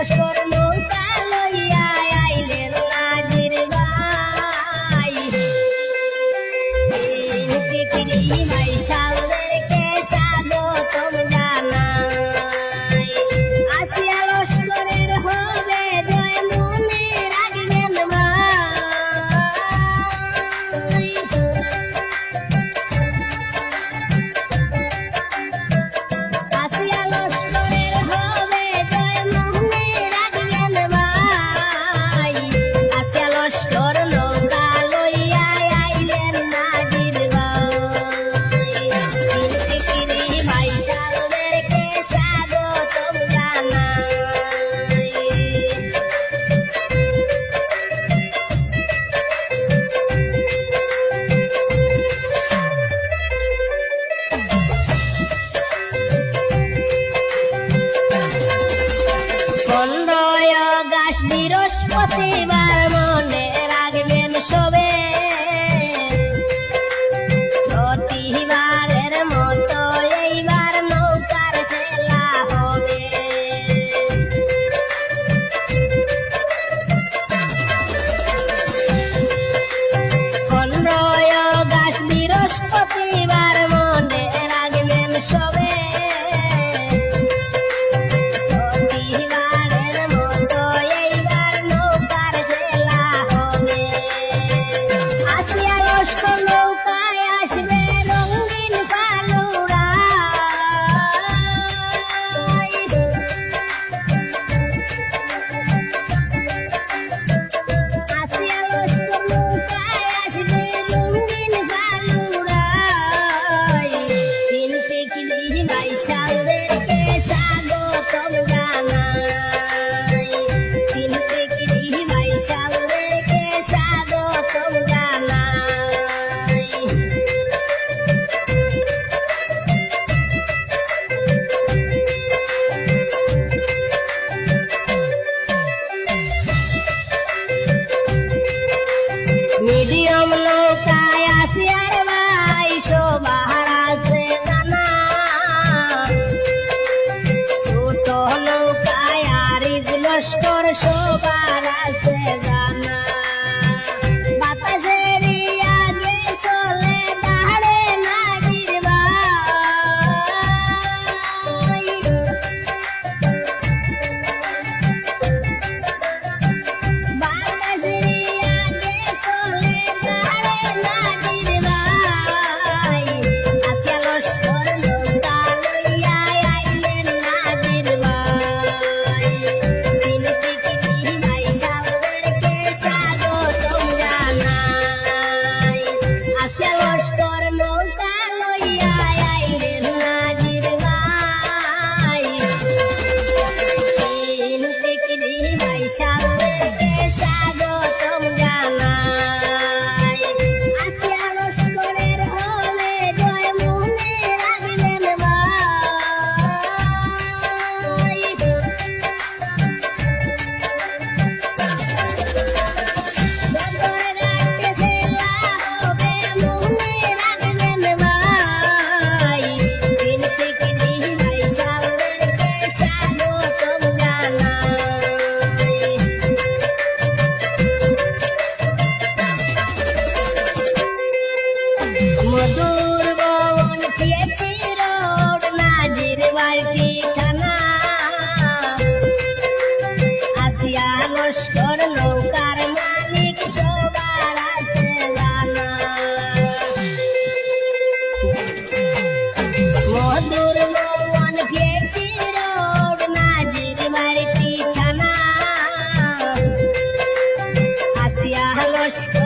Let's go. প্রকাশ বৃহস্পতিবার তোর শোবার আছে জানা। Bye. তোর নৌকার মালিক সবার আছে জানা। মধুর মন ফেছি রোড নাজির বাড়ি ঠিকানা। আসিয়া লস্কর